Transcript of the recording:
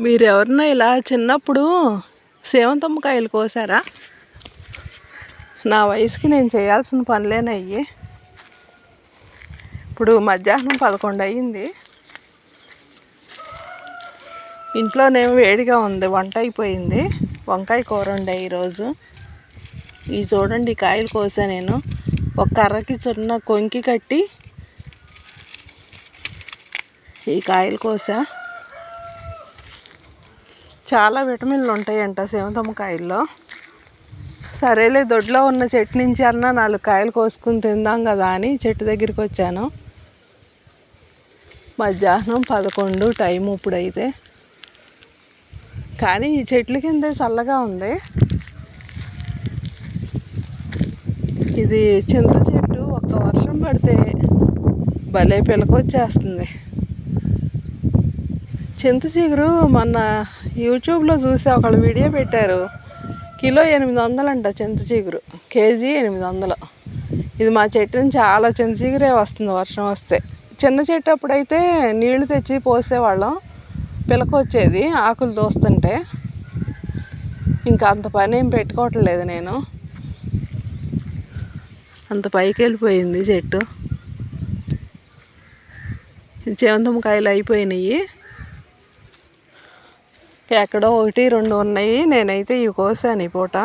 మీరు ఇలా చిన్నప్పుడు సేవంతమ్మ కాయలు కోసారా? నా వయసుకి నేను చేయాల్సిన పనులేనయ్యి ఇప్పుడు మధ్యాహ్నం పదకొండు అయ్యింది. ఇంట్లోనేమో వేడిగా ఉంది వంట అయిపోయింది. వంకాయ కూర ఉండే ఈరోజు. ఈ చూడండి కాయలు కోసా నేను. ఒక కర్రకి చిన్న కొంకి కట్టి ఈ కాయలు కోసా. చాలా విటమిన్లు ఉంటాయంట సేవంతమ్మ కాయల్లో సరేలే దొడ్లో ఉన్న చెట్టు నుంచి అన్నా నాలుగు కాయలు కోసుకుని తిందాం కదా అని చెట్టు దగ్గరికి వచ్చాను. మధ్యాహ్నం పదకొండు టైం ఇప్పుడైతే. కానీ ఈ చెట్ల కింద చల్లగా ఉంది. ఇది చింత చెట్టు ఒక్క వర్షం పడితే భలే పిలకొచ్చేస్తుంది. చింతచీగురు మొన్న యూట్యూబ్లో చూసి ఒకళ్ళు వీడియో పెట్టారు. కిలో ఎనిమిది వందలంట చింతచీగురు కేజీ ఎనిమిది వందలు. ఇది మా చెట్టు నుంచి చాలా చింతచీగురే వస్తుంది వర్షం వస్తే. చిన్న చెట్టు అప్పుడైతే నీళ్ళు తెచ్చి పోసేవాళ్ళం. పిలకొచ్చేది ఆకులు దోస్తుంటే. ఇంకా అంత పని ఏం పెట్టుకోవట్లేదు నేను. అంత పైకి వెళ్ళిపోయింది చెట్టు. చేవంతమ్మ కాయలు అయిపోయినాయి. ఎక్కడో ఒకటి రెండు ఉన్నాయి. నేనైతే ఇవి కోసాను ఈ పూట.